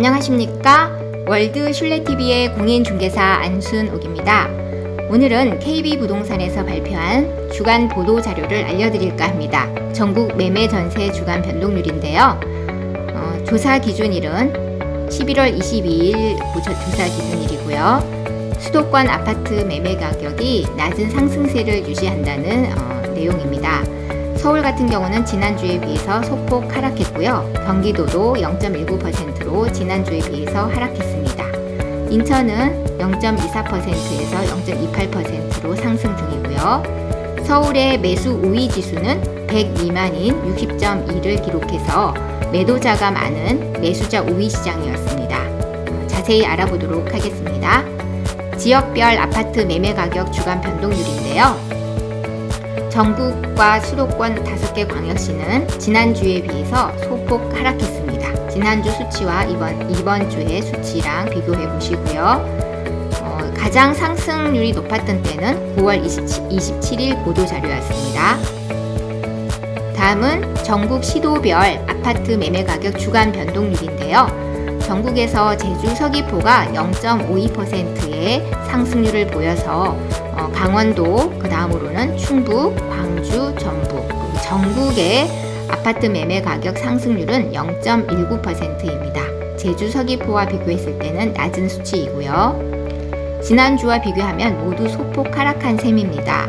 안녕하십니까? 월드 슐레TV의 공인중개사 안순옥입니다. 오늘은 KB 부동산에서 발표한 주간 보도 자료를 알려드릴까 합니다. 전국 매매 전세 주간 변동률인데요. 어, 조사 기준일은 11월 22일 조사 기준일이고요. 수도권 아파트 매매 가격이 낮은 상승세를 유지한다는 어, 내용입니다. 서울 같은 경우는 지난주에 비해서 소폭 하락했고요. 경기도도 0.19%로 지난주에 비해서 하락했습니다. 인천은 0.24%에서 0.28%로 상승 중이고요. 서울의 매수 우위 지수는 102만인 60.2를 기록해서 매도자가 많은 매수자 우위 시장이었습니다. 자세히 알아보도록 하겠습니다. 지역별 아파트 매매 가격 주간 변동률인데요. 전국과 수도권 5개 광역시는 지난주에 비해서 소폭 하락했습니다. 지난주 수치와 이번, 이번 주의 수치랑 비교해 보시고요. 어, 가장 상승률이 높았던 때는 9월 27, 일 보도 자료였습니다. 다음은 전국 시도별 아파트 매매 가격 주간 변동률인데요. 전국에서 제주 서귀포가 0.52%의 상승률을 보여서 어, 강원도 그 다음으로는 충북, 광주, 전북 전국의 아파트 매매 가격 상승률은 0.19%입니다. 제주 서귀포와 비교했을 때는 낮은 수치이고요. 지난주와 비교하면 모두 소폭 하락한 셈입니다.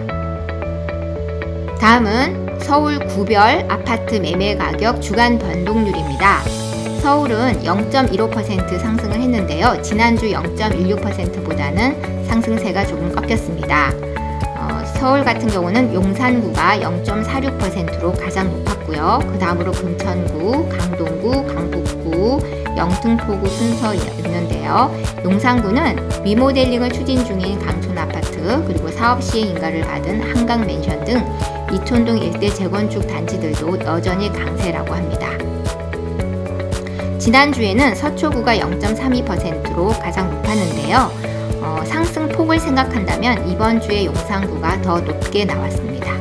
다음은 서울 구별 아파트 매매 가격 주간 변동률입니다. 서울은 0.15% 상승을 했는데요. 지난주 0.16%보다는 상승세가 조금 꺾였습니다. 어, 서울 같은 경우는 용산구가 0.46%로 가장 높았고요. 그 다음으로 금천구, 강동구, 강북구, 영등포구 순서였는데요. 용산구는 리모델링을 추진 중인 강촌 아파트 그리고 사업 시행 인가를 받은 한강 맨션 등 이촌동 일대 재건축 단지들도 여전히 강세라고 합니다. 지난주에는 서초구가 0.32%로 가장 높았는데요. 어, 상승 폭을 생각한다면 이번 주에 용산구가 더 높게 나왔습니다.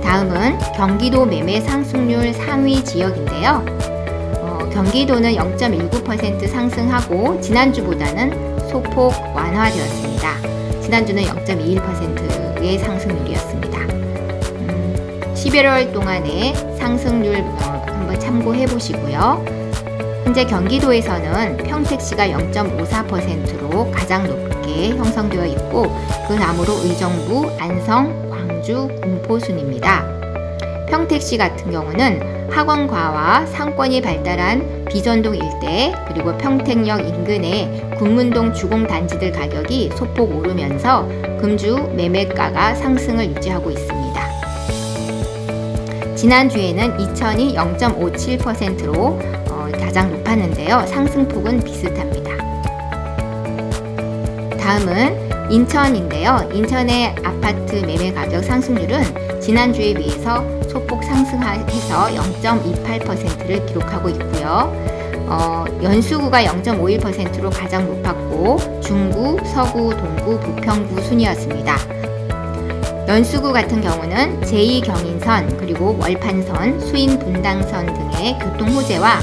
다음은 경기도 매매 상승률 상위 지역인데요. 어, 경기도는 0.19% 상승하고 지난주보다는 소폭 완화되었습니다. 지난주는 0.21%의 상승률이었습니다. 음, 11월 동안의 상승률 어, 한번 참고해 보시고요. 현재 경기도에서는 평택시가 0.54%로 가장 높게 형성되어 있고 그 다음으로 의정부, 안성, 광주, 군포 순입니다. 평택시 같은 경우는 학원과와 상권이 발달한 비전동 일대 그리고 평택역 인근의 군문동 주공단지들 가격이 소폭 오르면서 금주 매매가가 상승을 유지하고 있습니다. 지난주에는 2000이 0.57%로 어, 가장 높았는데요. 상승폭은 비슷합니다. 다음은 인천인데요. 인천의 아파트 매매 가격 상승률은 지난주에 비해서 소폭 상승해서 0.28%를 기록하고 있고요. 어, 연수구가 0.51%로 가장 높았고 중구, 서구, 동구, 부평구 순이었습니다. 연수구 같은 경우는 제2경인선 그리고 월판선, 수인 분당선 등의 교통 호재와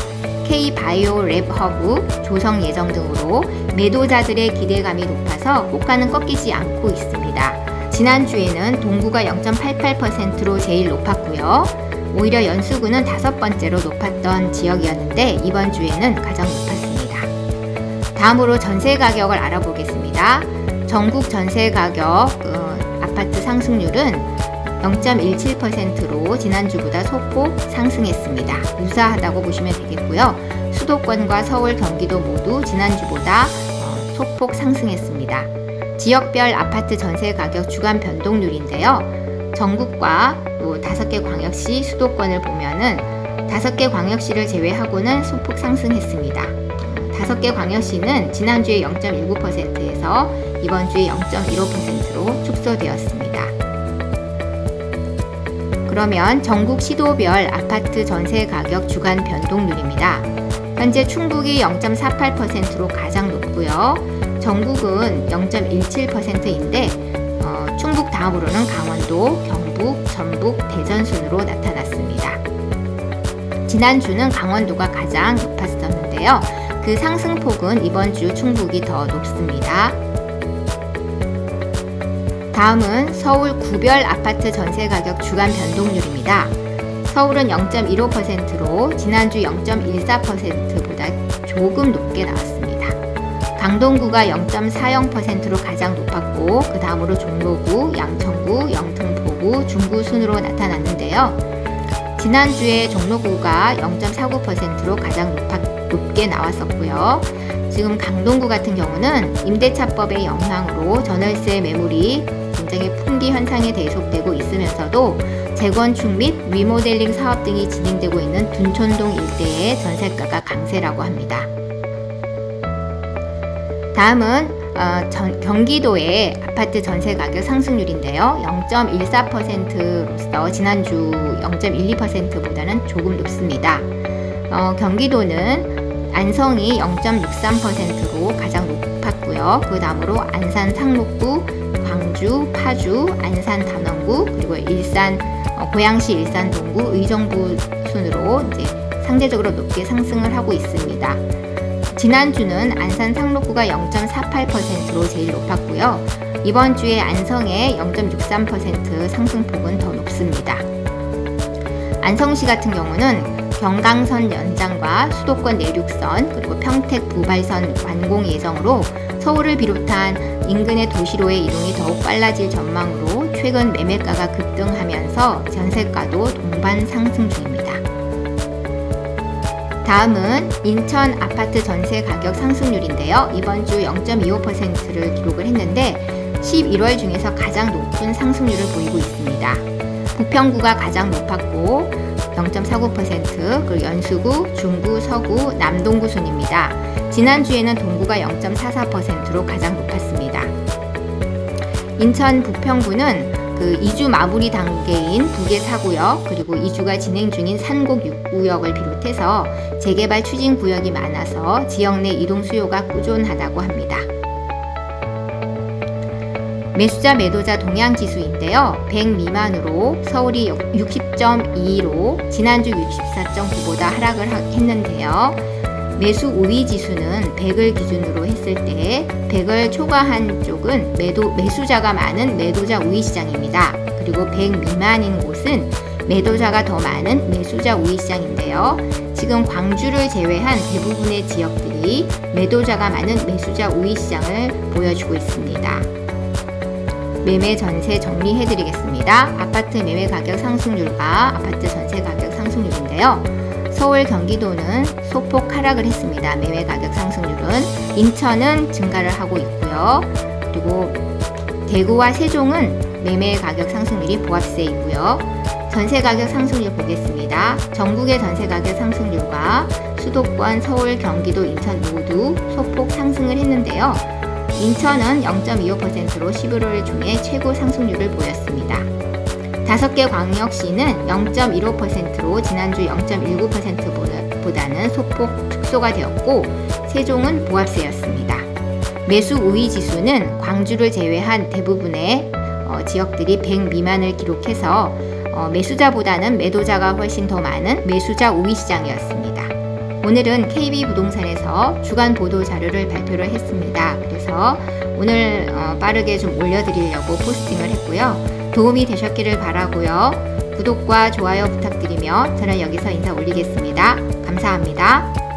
K-바이오 랩 허브 조성 예정 등으로 매도자들의 기대감이 높아서 호가는 꺾이지 않고 있습니다. 지난주에는 동구가 0.88%로 제일 높았고요. 오히려 연수구는 다섯 번째로 높았던 지역이었는데 이번 주에는 가장 높았습니다. 다음으로 전세 가격을 알아보겠습니다. 전국 전세 가격 아파트 상승률은 0.17%로 지난주보다 소폭 상승했습니다. 유사하다고 보시면 되겠고요. 수도권과 서울, 경기도 모두 지난주보다 어, 소폭 상승했습니다. 지역별 아파트 전세 가격 주간 변동률인데요. 전국과 또 다섯 개 광역시 수도권을 보면은 다섯 개 광역시를 제외하고는 소폭 상승했습니다. 다섯 개 광역시는 지난주에 0.19%에서 이번 주에 0.15%로 축소되었습니다. 그러면 전국 시도별 아파트 전세 가격 주간 변동률입니다. 현재 충북이 0.48%로 가장 높고요. 전국은 0.17%인데 어, 충북 다음으로는 강원도, 경북, 전북, 대전 순으로 나타났습니다. 지난주는 강원도가 가장 높았었는데 있는데요. 그 상승폭은 이번 주 충북이 더 높습니다. 다음은 서울 구별 아파트 전세 가격 주간 변동률입니다. 서울은 0.15%로 지난주 0.14%보다 조금 높게 나왔습니다. 강동구가 0.40%로 가장 높았고 그 다음으로 종로구, 양천구, 영등포구, 중구 순으로 나타났는데요. 지난주에 종로구가 0.49%로 가장 높아, 높게 나왔었고요. 지금 강동구 같은 경우는 임대차법의 영향으로 전월세 매물이 굉장히 풍기 현상이 계속되고 있으면서도 재건축 및 리모델링 사업 등이 진행되고 있는 둔촌동 일대의 전세가가 강세라고 합니다. 다음은 어, 전, 경기도의 아파트 전세 가격 상승률인데요. 0.14%로서 지난주 0.12%보다는 조금 높습니다. 어, 경기도는 안성이 0.63%로 가장 높았고요. 그 다음으로 안산 상록구, 광주, 파주, 안산 단원구, 그리고 일산, 어, 고양시 일산 동구, 의정부 순으로 이제 상대적으로 높게 상승을 하고 있습니다. 지난주는 안산 상록구가 0.48%로 제일 높았고요. 이번 주에 안성의 0.63% 상승폭은 더 높습니다. 안성시 같은 경우는 경강선 연장과 수도권 내륙선 그리고 평택 부발선 완공 예정으로 서울을 비롯한 인근의 도시로의 이동이 더욱 빨라질 전망으로 최근 매매가가 급등하면서 전세가도 동반 상승 중입니다. 다음은 인천 아파트 전세 가격 상승률인데요. 이번 주 0.25%를 기록을 했는데 11월 중에서 가장 높은 상승률을 보이고 있습니다. 부평구가 가장 높았고 0.49% 그리고 연수구, 중구, 서구, 남동구 순입니다. 지난주에는 동구가 0.44%로 가장 높았습니다. 인천 부평구는 그 이주 마무리 단계인 부계 사구역 그리고 이주가 진행 중인 산곡 6구역을 비롯해서 재개발 추진 구역이 많아서 지역 내 이동 수요가 꾸준하다고 합니다. 매수자 매도자 동향 지수인데요. 100 미만으로 서울이 60.2로 지난주 64.9보다 하락을 했는데요. 매수 우위 지수는 100을 기준으로 했을 때 100을 초과한 쪽은 매도 매수자가 많은 매도자 우위 시장입니다. 그리고 100 미만인 곳은 매도자가 더 많은 매수자 우위 시장인데요. 지금 광주를 제외한 대부분의 지역들이 매도자가 많은 매수자 우위 시장을 보여주고 있습니다. 매매 전세 정리해 드리겠습니다. 아파트 매매 가격 상승률과 아파트 전세 가격 상승률인데요. 서울, 경기도는 소폭 하락을 했습니다. 매매 가격 상승률은 인천은 증가를 하고 있고요. 그리고 대구와 세종은 매매 가격 상승률이 보합세이고요. 전세 가격 상승률 보겠습니다. 전국의 전세 가격 상승률과 수도권 서울, 경기도, 인천 모두 소폭 상승을 했는데요. 인천은 0.25%로 11월 중에 최고 상승률을 보였습니다. 다섯 개 광역시는 0.15%로 지난주 0.19%보다는 소폭 축소가 되었고 세종은 보합세였습니다. 매수 우위 지수는 광주를 제외한 대부분의 어, 지역들이 100 미만을 기록해서 어, 매수자보다는 매도자가 훨씬 더 많은 매수자 우위 시장이었습니다. 오늘은 KB 부동산에서 주간 보도 자료를 발표를 했습니다. 그래서 오늘 어, 빠르게 좀 올려드리려고 포스팅을 했고요. 도움이 되셨기를 바라고요. 구독과 좋아요 부탁드리며 저는 여기서 인사 올리겠습니다. 감사합니다.